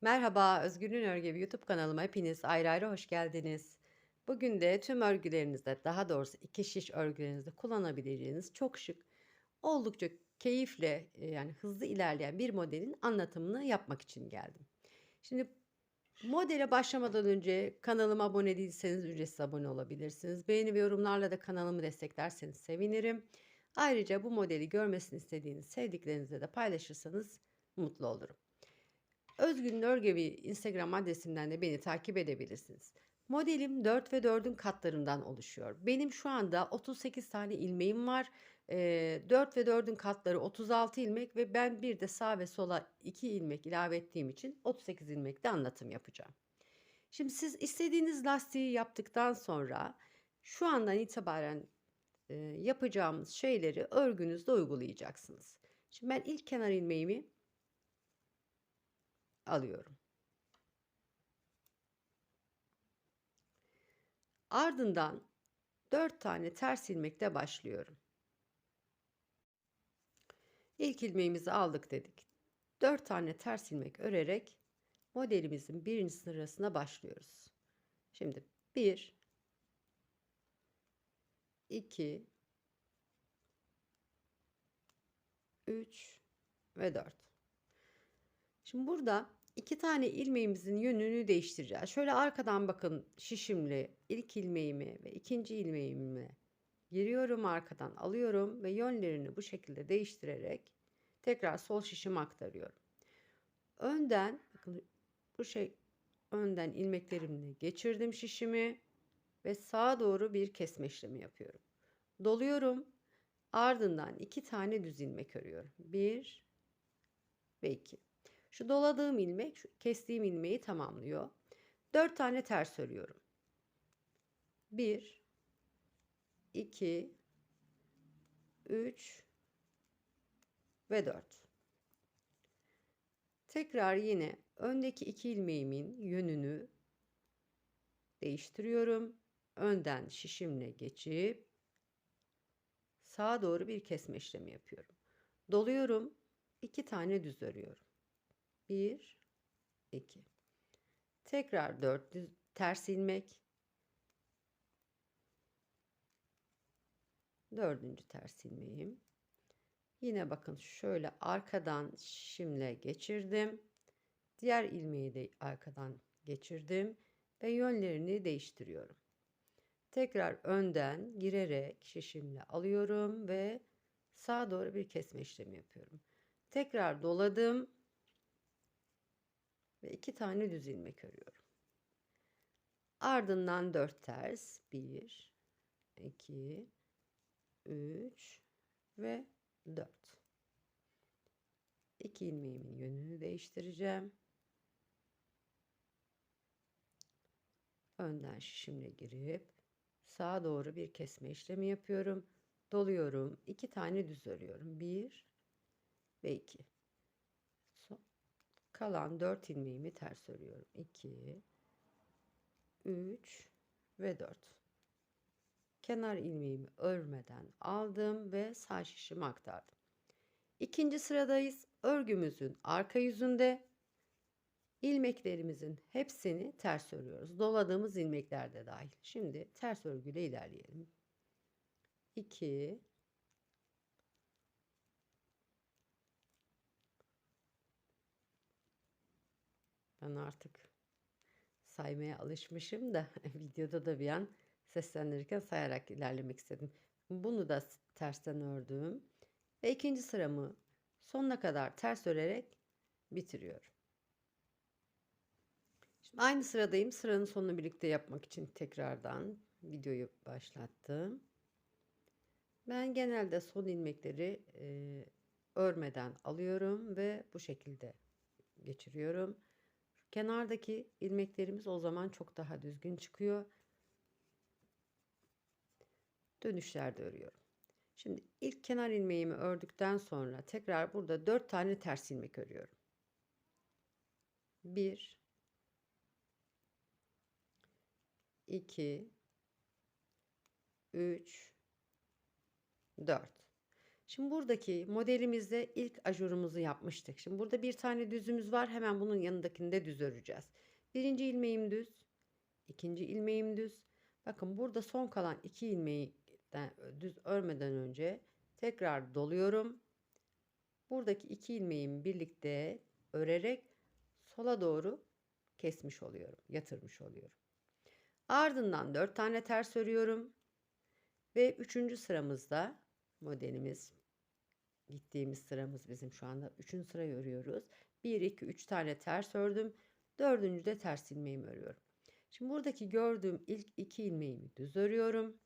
Merhaba, Özgürlüğün Örgüevi YouTube kanalıma hepiniz ayrı ayrı hoş geldiniz. Bugün de tüm örgülerinizde, daha doğrusu iki şiş örgülerinizde kullanabileceğiniz çok şık, oldukça keyifle e, yani hızlı ilerleyen bir modelin anlatımını yapmak için geldim. Şimdi modele başlamadan önce kanalıma abone değilseniz ücretsiz abone olabilirsiniz. Beğeni ve yorumlarla da kanalımı desteklerseniz sevinirim. Ayrıca bu modeli görmesini istediğiniz sevdiklerinizle de paylaşırsanız mutlu olurum. Özgün Örgevi Instagram adresimden de beni takip edebilirsiniz. Modelim 4 ve 4'ün katlarından oluşuyor. Benim şu anda 38 tane ilmeğim var. Ee, 4 ve 4'ün katları 36 ilmek ve ben bir de sağ ve sola 2 ilmek ilave ettiğim için 38 ilmekte anlatım yapacağım. Şimdi siz istediğiniz lastiği yaptıktan sonra şu andan itibaren e, yapacağımız şeyleri örgünüzde uygulayacaksınız. Şimdi ben ilk kenar ilmeğimi alıyorum. Ardından 4 tane ters ilmekle başlıyorum. İlk ilmeğimizi aldık dedik. 4 tane ters ilmek örerek modelimizin birinci sırasına başlıyoruz. Şimdi 1 2 3 ve 4. Şimdi burada iki tane ilmeğimizin yönünü değiştireceğiz. Şöyle arkadan bakın şişimle ilk ilmeğimi ve ikinci ilmeğimi giriyorum arkadan alıyorum ve yönlerini bu şekilde değiştirerek tekrar sol şişime aktarıyorum. Önden bakın bu şey önden ilmeklerimle geçirdim şişimi ve sağa doğru bir kesme işlemi yapıyorum. Doluyorum. Ardından iki tane düz ilmek örüyorum. Bir ve iki. Şu doladığım ilmek, şu kestiğim ilmeği tamamlıyor. 4 tane ters örüyorum. 1 2 3 ve 4. Tekrar yine öndeki iki ilmeğimin yönünü değiştiriyorum. Önden şişimle geçip sağa doğru bir kesme işlemi yapıyorum. Doluyorum. 2 tane düz örüyorum. 1 2 tekrar 4 düz ters ilmek. Dördüncü ters ilmeğim. Yine bakın şöyle arkadan şimle geçirdim. Diğer ilmeği de arkadan geçirdim ve yönlerini değiştiriyorum. Tekrar önden girerek şişimle alıyorum ve sağa doğru bir kesme işlemi yapıyorum. Tekrar doladım iki tane düz ilmek örüyorum. Ardından 4 ters 1 2 3 ve 4. 2 ilmeğimin yönünü değiştireceğim. Önden şişimle girip sağa doğru bir kesme işlemi yapıyorum. Doluyorum. 2 tane düz örüyorum. 1 ve 2. Kalan 4 ilmeğimi ters örüyorum. 2 3 ve 4. Kenar ilmeğimi örmeden aldım ve sağ şişimi aktardım. İkinci sıradayız. Örgümüzün arka yüzünde ilmeklerimizin hepsini ters örüyoruz. Doladığımız ilmekler de dahil. Şimdi ters örgüyle ilerleyelim. 2 Ben artık saymaya alışmışım da videoda da bir an seslendirirken sayarak ilerlemek istedim. Bunu da tersten ördüm. Ve ikinci sıramı sonuna kadar ters örerek bitiriyorum. Şimdi aynı sıradayım. Sıranın sonunu birlikte yapmak için tekrardan videoyu başlattım. Ben genelde son ilmekleri e, örmeden alıyorum ve bu şekilde geçiriyorum. Kenardaki ilmeklerimiz o zaman çok daha düzgün çıkıyor. Dönüşlerde örüyorum. Şimdi ilk kenar ilmeğimi ördükten sonra tekrar burada 4 tane ters ilmek örüyorum. 1 2 3 4 Şimdi buradaki modelimizde ilk ajurumuzu yapmıştık. Şimdi burada bir tane düzümüz var. Hemen bunun yanındakini de düz öreceğiz. Birinci ilmeğim düz. ikinci ilmeğim düz. Bakın burada son kalan iki ilmeği düz örmeden önce tekrar doluyorum. Buradaki iki ilmeğimi birlikte örerek sola doğru kesmiş oluyorum. Yatırmış oluyorum. Ardından 4 tane ters örüyorum. Ve üçüncü sıramızda modelimiz gittiğimiz sıramız bizim şu anda. Üçüncü sırayı örüyoruz. 1, 2, 3 tane ters ördüm. Dördüncü de ters ilmeğimi örüyorum. Şimdi buradaki gördüğüm ilk iki ilmeğimi düz örüyorum.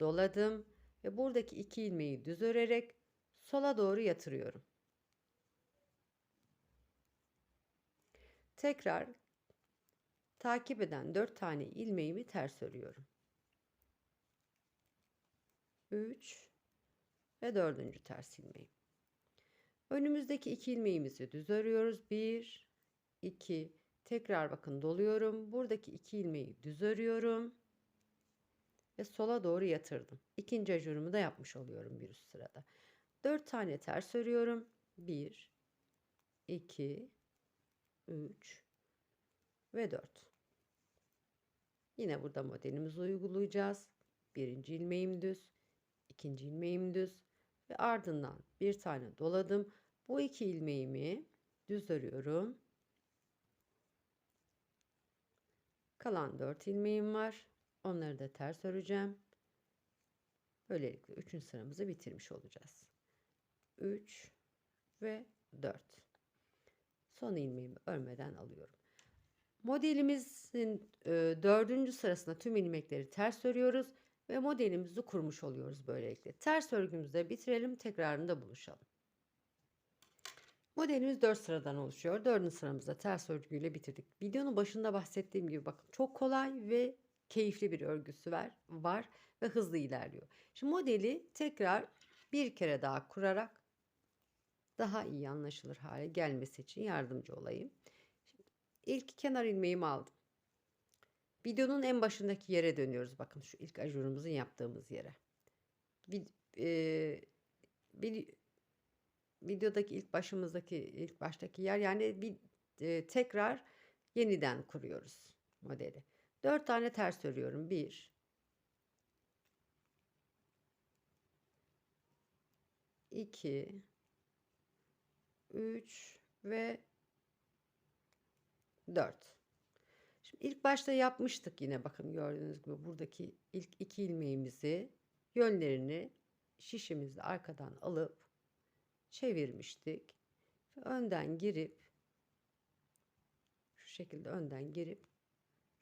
Doladım ve buradaki iki ilmeği düz örerek sola doğru yatırıyorum. Tekrar takip eden 4 tane ilmeğimi ters örüyorum. 3 ve dördüncü ters ilmeğim. Önümüzdeki iki ilmeğimizi düz örüyoruz. 1 2 tekrar bakın doluyorum. Buradaki iki ilmeği düz örüyorum ve sola doğru yatırdım. İkinci ajurumu da yapmış oluyorum bir üst sırada. 4 tane ters örüyorum. 1 2 3 ve 4. Yine burada modelimizi uygulayacağız. Birinci ilmeğim düz, ikinci ilmeğim düz ve ardından bir tane doladım. Bu iki ilmeğimi düz örüyorum. Kalan 4 ilmeğim var. Onları da ters öreceğim. Böylelikle 3. sıramızı bitirmiş olacağız. 3 ve 4. Son ilmeğimi örmeden alıyorum. Modelimizin e, dördüncü sırasında tüm ilmekleri ters örüyoruz ve modelimizi kurmuş oluyoruz böylelikle. Ters örgümüzü de bitirelim, tekrarında buluşalım. Modelimiz 4 sıradan oluşuyor. 4. sıramızda ters örgüyle bitirdik. Videonun başında bahsettiğim gibi bakın çok kolay ve keyifli bir örgüsü var, var ve hızlı ilerliyor. Şimdi modeli tekrar bir kere daha kurarak daha iyi anlaşılır hale gelmesi için yardımcı olayım. Şimdi ilk kenar ilmeğimi aldım. Videonun en başındaki yere dönüyoruz. Bakın şu ilk ajurumuzun yaptığımız yere. Bir, e, bir, videodaki ilk başımızdaki ilk baştaki yer yani bir e, tekrar yeniden kuruyoruz modeli. 4 tane ters örüyorum. 1 2 3 ve 4. Şimdi ilk başta yapmıştık yine bakın gördüğünüz gibi buradaki ilk iki ilmeğimizi yönlerini şişimizde arkadan alıp çevirmiştik. Ve önden girip şu şekilde önden girip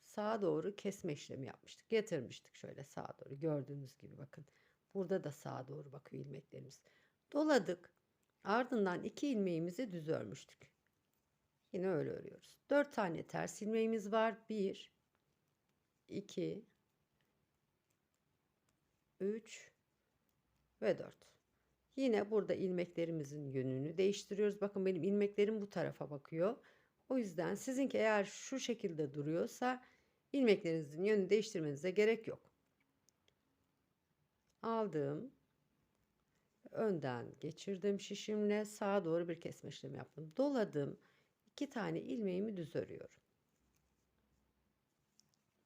sağa doğru kesme işlemi yapmıştık. Getirmiştik şöyle sağa doğru gördüğünüz gibi bakın. Burada da sağa doğru bakıyor ilmeklerimiz. Doladık. Ardından iki ilmeğimizi düz örmüştük. Yine öyle örüyoruz. Dört tane ters ilmeğimiz var. Bir, iki, üç ve dört. Yine burada ilmeklerimizin yönünü değiştiriyoruz. Bakın benim ilmeklerim bu tarafa bakıyor. O yüzden sizinki eğer şu şekilde duruyorsa ilmeklerinizin yönünü değiştirmenize gerek yok. Aldım. Önden geçirdim şişimle sağa doğru bir kesme işlemi yaptım. Doladım. İki tane ilmeğimi düz örüyorum.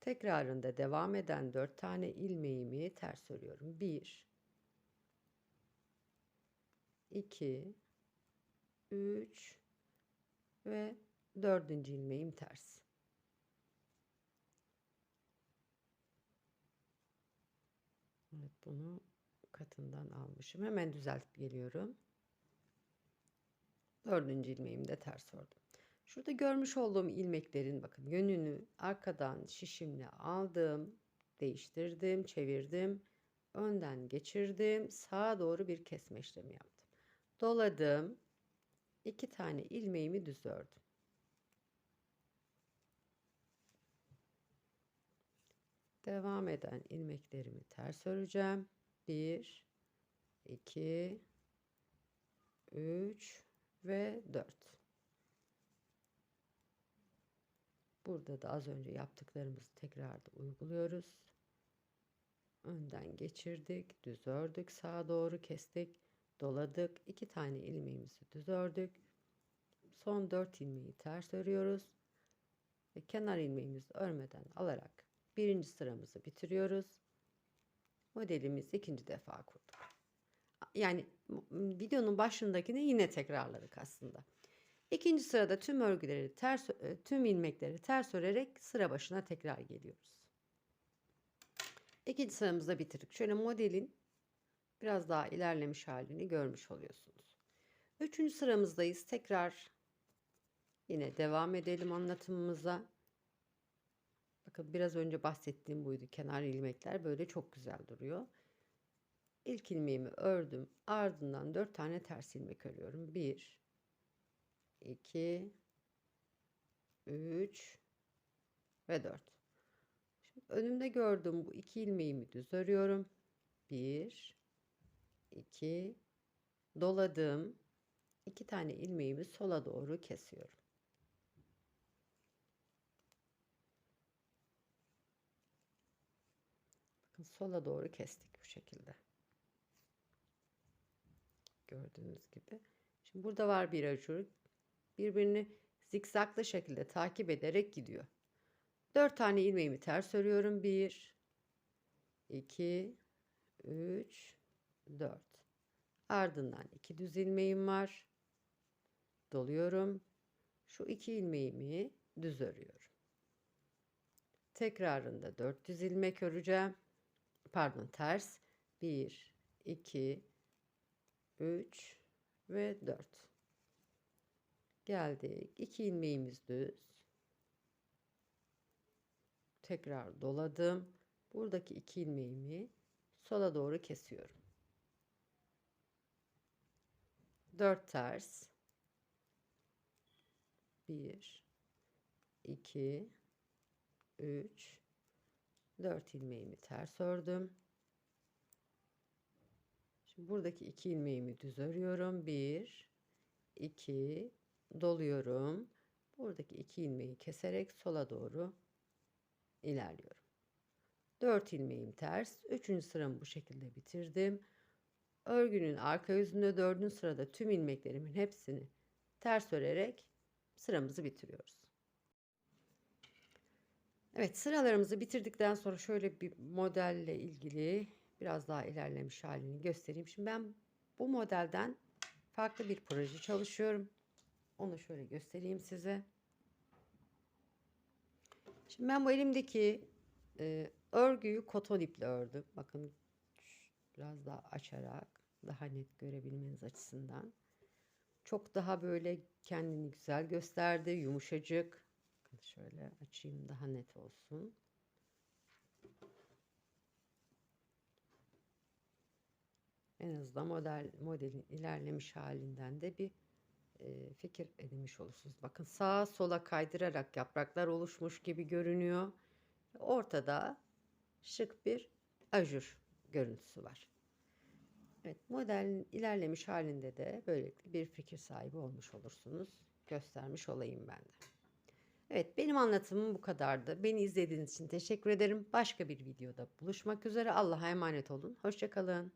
Tekrarında devam eden dört tane ilmeğimi ters örüyorum. Bir, 2 3 ve dördüncü ilmeğim ters. Evet bunu katından almışım. Hemen düzeltip geliyorum. Dördüncü ilmeğimi de ters ördüm. Şurada görmüş olduğum ilmeklerin bakın yönünü arkadan şişimle aldım, değiştirdim, çevirdim, önden geçirdim, sağa doğru bir kesme işlemi yaptım doladım. iki tane ilmeğimi düz ördüm. Devam eden ilmeklerimi ters öreceğim. 1 2 3 ve 4. Burada da az önce yaptıklarımızı tekrar da uyguluyoruz. Önden geçirdik, düz ördük, sağa doğru kestik doladık. 2 tane ilmeğimizi düz ördük. Son 4 ilmeği ters örüyoruz. Ve kenar ilmeğimizi örmeden alarak birinci sıramızı bitiriyoruz. Modelimizi ikinci defa kurduk. Yani videonun başındakini yine tekrarladık aslında. İkinci sırada tüm örgüleri ters e, tüm ilmekleri ters örerek sıra başına tekrar geliyoruz. İkinci sıramızda bitirdik. Şöyle modelin biraz daha ilerlemiş halini görmüş oluyorsunuz. Üçüncü sıramızdayız. Tekrar yine devam edelim anlatımımıza. Bakın biraz önce bahsettiğim buydu. Kenar ilmekler böyle çok güzel duruyor. İlk ilmeğimi ördüm. Ardından 4 tane ters ilmek örüyorum. 1 2 3 ve 4. Şimdi önümde gördüğüm bu iki ilmeğimi düz örüyorum. 1 2 doladım. iki tane ilmeğimi sola doğru kesiyorum. Bakın sola doğru kestik bu şekilde. Gördüğünüz gibi. Şimdi burada var bir ajur. Birbirini zikzaklı şekilde takip ederek gidiyor. 4 tane ilmeğimi ters örüyorum. 1 2 3 4 Ardından 2 düz ilmeğim var. Doluyorum. Şu 2 ilmeğimi düz örüyorum. Tekrarında 4 düz ilmek öreceğim. Pardon ters. 1 2 3 ve 4. Geldik. 2 ilmeğimiz düz. Tekrar doladım. Buradaki 2 ilmeğimi sola doğru kesiyorum. 4 ters. 1 2 3 4 ilmeğimi ters ördüm. Şimdi buradaki iki ilmeğimi düz örüyorum. 1 2 doluyorum. Buradaki iki ilmeği keserek sola doğru ilerliyorum. 4 ilmeğim ters. 3. sıramı bu şekilde bitirdim. Örgünün arka yüzünde 4. sırada tüm ilmeklerimin hepsini ters örerek sıramızı bitiriyoruz. Evet sıralarımızı bitirdikten sonra şöyle bir modelle ilgili biraz daha ilerlemiş halini göstereyim. Şimdi ben bu modelden farklı bir proje çalışıyorum. Onu şöyle göstereyim size. Şimdi ben bu elimdeki e, örgüyü koton iple ördüm. Bakın biraz daha açarak daha net görebilmeniz açısından. Çok daha böyle kendini güzel gösterdi. Yumuşacık. Bakın şöyle açayım daha net olsun. En azından model modelin ilerlemiş halinden de bir e, fikir edinmiş olursunuz. Bakın sağa sola kaydırarak yapraklar oluşmuş gibi görünüyor. Ortada şık bir ajur görüntüsü var. Evet, modelin ilerlemiş halinde de böylelikle bir fikir sahibi olmuş olursunuz. Göstermiş olayım ben de. Evet, benim anlatımım bu kadardı. Beni izlediğiniz için teşekkür ederim. Başka bir videoda buluşmak üzere. Allah'a emanet olun. Hoşçakalın.